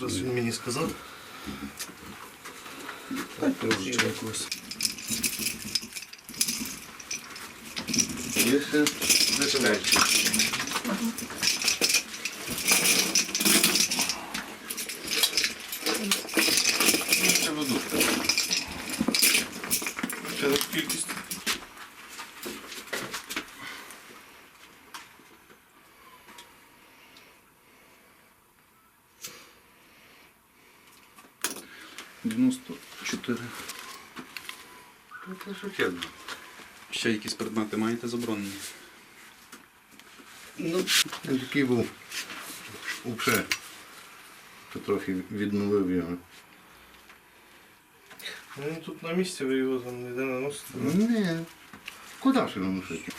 Якраз він мені сказав. Так, трошечки якось. Є ще зачинайте. Ще воду. Ще за кількість. Дев'яносто чотири. Ну, Це шутєдно. Ще якісь предмети маєте заборонені? Ну, він такий був уже, то трохи відновив його. Ну, Він тут на місці, ви його там ніде не носите. Ні. Куди ж його носити?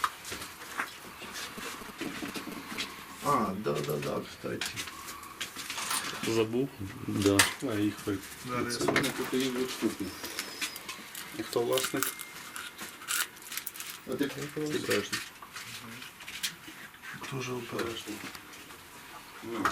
А, да, да, да, кстати. Забув. Да. А їх ви. Зараз Це я вони тут їх двох штуки. І хто власник? Обережно. дуже обережно. Ну,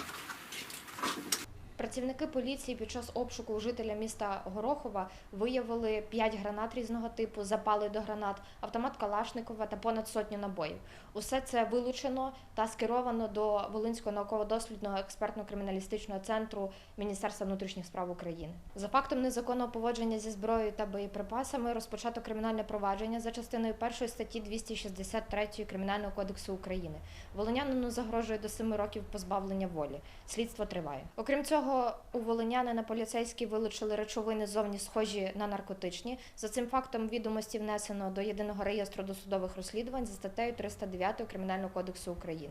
Працівники поліції під час обшуку жителя міста Горохова виявили 5 гранат різного типу, запали до гранат, автомат Калашникова та понад сотню набоїв. Усе це вилучено та скеровано до Волинського науково-дослідного експертно-криміналістичного центру Міністерства внутрішніх справ України. За фактом незаконного поводження зі зброєю та боєприпасами розпочато кримінальне провадження за частиною 1 статті 263 Кримінального кодексу України. Волинянину загрожує до 7 років позбавлення волі. Слідство триває. Окрім цього, що у волинянина поліцейські вилучили речовини зовні схожі на наркотичні. За цим фактом відомості внесено до єдиного реєстру досудових розслідувань за статтею 309 Кримінального кодексу України.